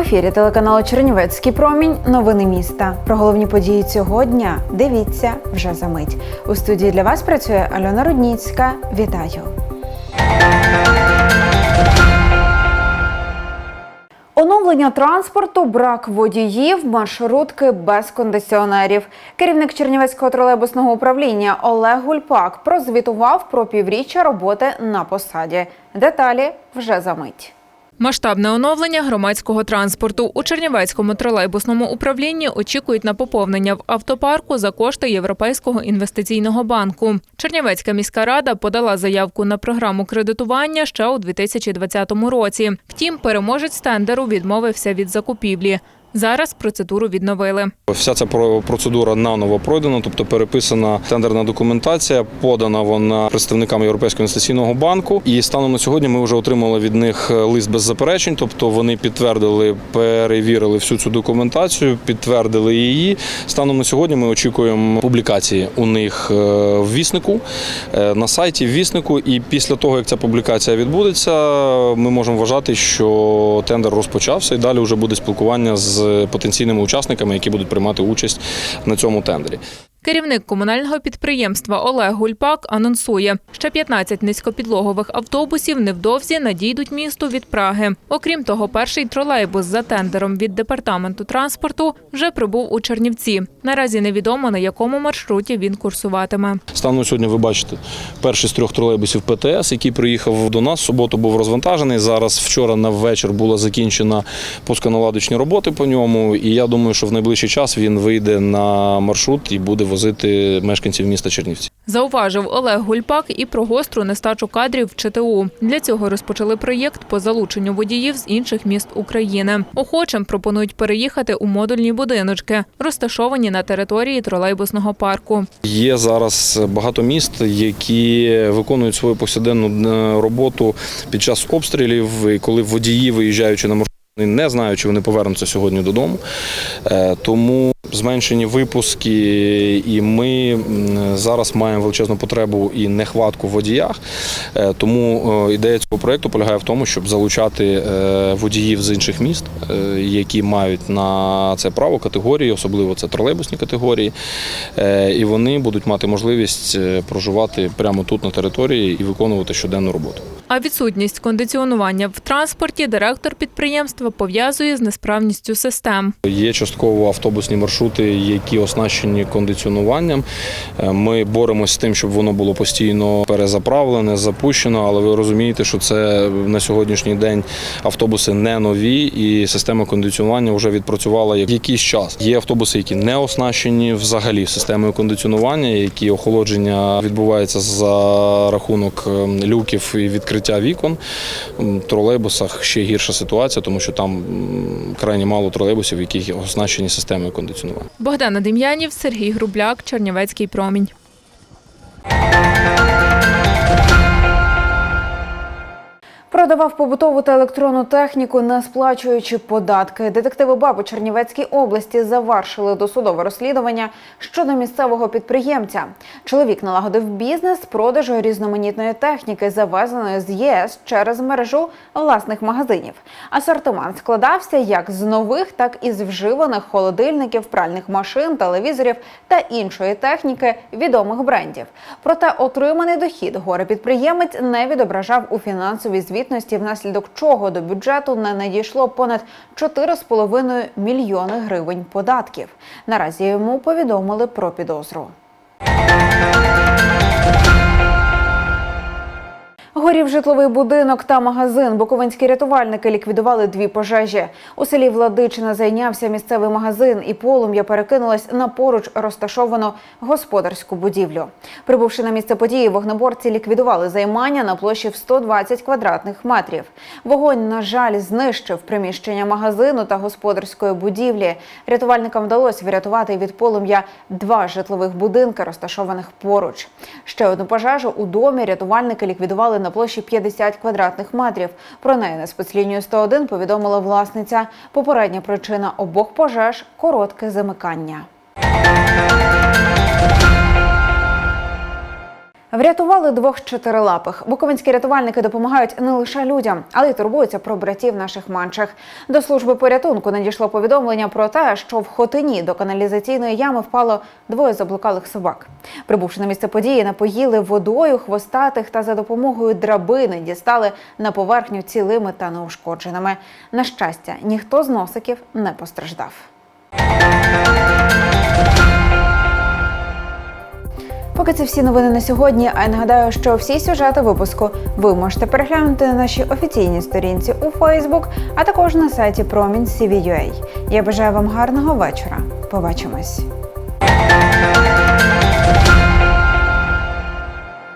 ефірі телеканалу Чернівецький промінь. Новини міста. Про головні події цього дня дивіться вже за мить. У студії для вас працює Альона Рудніцька. Вітаю. Оновлення транспорту, брак водіїв, маршрутки без кондиціонерів. Керівник Чернівецького тролейбусного управління Олег Гульпак прозвітував про півріччя роботи на посаді. Деталі вже за мить. Масштабне оновлення громадського транспорту у Чернівецькому тролейбусному управлінні очікують на поповнення в автопарку за кошти Європейського інвестиційного банку. Чернівецька міська рада подала заявку на програму кредитування ще у 2020 році. Втім, переможець тендеру відмовився від закупівлі. Зараз процедуру відновили. Вся ця про- процедура наново пройдена, тобто переписана тендерна документація, подана вона представникам Європейського інвестиційного банку. І станом на сьогодні ми вже отримали від них лист без заперечень. Тобто вони підтвердили, перевірили всю цю документацію, підтвердили її. Станом на сьогодні ми очікуємо публікації у них е, в віснику е, на сайті в віснику. І після того, як ця публікація відбудеться, ми можемо вважати, що тендер розпочався, і далі вже буде спілкування з потенційними учасниками, які будуть приймати участь на цьому тендері. Керівник комунального підприємства Олег Гульпак анонсує, ще 15 низькопідлогових автобусів невдовзі надійдуть місту від Праги. Окрім того, перший тролейбус за тендером від департаменту транспорту вже прибув у Чернівці. Наразі невідомо на якому маршруті він курсуватиме. Станом сьогодні ви бачите перший з трьох тролейбусів ПТС, який приїхав до нас. Суботу був розвантажений. Зараз вчора на вечір була закінчена пусконаладочні роботи по ньому. І я думаю, що в найближчий час він вийде на маршрут і буде возити мешканців міста Чернівці. Зауважив Олег Гульпак і про гостру нестачу кадрів в ЧТУ. Для цього розпочали проєкт по залученню водіїв з інших міст України. Охочим пропонують переїхати у модульні будиночки, розташовані на території тролейбусного парку. Є зараз багато міст, які виконують свою повсякденну е, роботу під час обстрілів, і коли водії, виїжджаючи на маршрут, не знають, чи вони повернуться сьогодні додому. Е, Тому зменшені випуски, і ми зараз маємо величезну потребу і нехватку в водіях. Е, Тому е, ідея цього проєкту полягає в тому, щоб залучати водіїв з інших міст, які мають на це право категорії, особливо це тролейбусні категорії. І вони будуть мати можливість проживати прямо тут на території і виконувати щоденну роботу. А відсутність кондиціонування в транспорті директор підприємства пов'язує з несправністю систем. Є частково автобусні маршрути, які оснащені кондиціонуванням. Е, Ми боремося з тим, щоб воно було постійно перезаправлене, запущено, але ви розумієте, що це на сьогоднішній день автобуси не нові, і система кондиціонування вже відпрацювала як якийсь час. Є автобуси, які не оснащені взагалі системою кондиціонування, які охолодження відбувається за рахунок ем, люків і відкриття вікон. В тролейбусах ще гірша ситуація, тому що там крайні мало тролейбусів, які оснащені системою кондиціонування. Богдана Дем'янів, Сергій Грубляк, Чернівецький промінь. Продавав побутову та електронну техніку, не сплачуючи податки. Детективи БАБ у Чернівецькій області завершили досудове розслідування щодо місцевого підприємця. Чоловік налагодив бізнес з продажу різноманітної техніки, завезеної з ЄС через мережу власних магазинів. Асортимент складався як з нових, так і з вживаних холодильників, пральних машин, телевізорів та іншої техніки відомих брендів. Проте отриманий дохід горе підприємець не відображав у фінансовій звітності, внаслідок чого до бюджету не надійшло понад 4,5 мільйони гривень податків. Наразі йому повідомили про підозру. Горів житловий будинок та магазин. Буковинські рятувальники ліквідували дві пожежі. У селі Владичина зайнявся місцевий магазин, і полум'я перекинулось на поруч розташовану господарську будівлю. Прибувши на місце події, вогнеборці ліквідували займання на площі в 120 квадратних метрів. Вогонь, на жаль, знищив приміщення магазину та господарської будівлі. Рятувальникам вдалося врятувати від полум'я два житлових будинки, розташованих поруч. Ще одну пожежу у домі рятувальники ліквідували на площі 50 квадратних метрів. Про неї на спецлінію 101 повідомила власниця. Попередня причина обох пожеж коротке замикання. Врятували двох чотирилапих. Буковинські рятувальники допомагають не лише людям, але й турбуються про братів наших манчих. До служби порятунку надійшло повідомлення про те, що в Хотині до каналізаційної ями впало двоє заблукалих собак. Прибувши на місце події, напоїли водою хвостатих та за допомогою драбини дістали на поверхню цілими та неушкодженими. На щастя, ніхто з носиків не постраждав. Поки це всі новини на сьогодні. А я нагадаю, що всі сюжети випуску ви можете переглянути на нашій офіційній сторінці у Фейсбук, а також на сайті Промінь Я бажаю вам гарного вечора. Побачимось.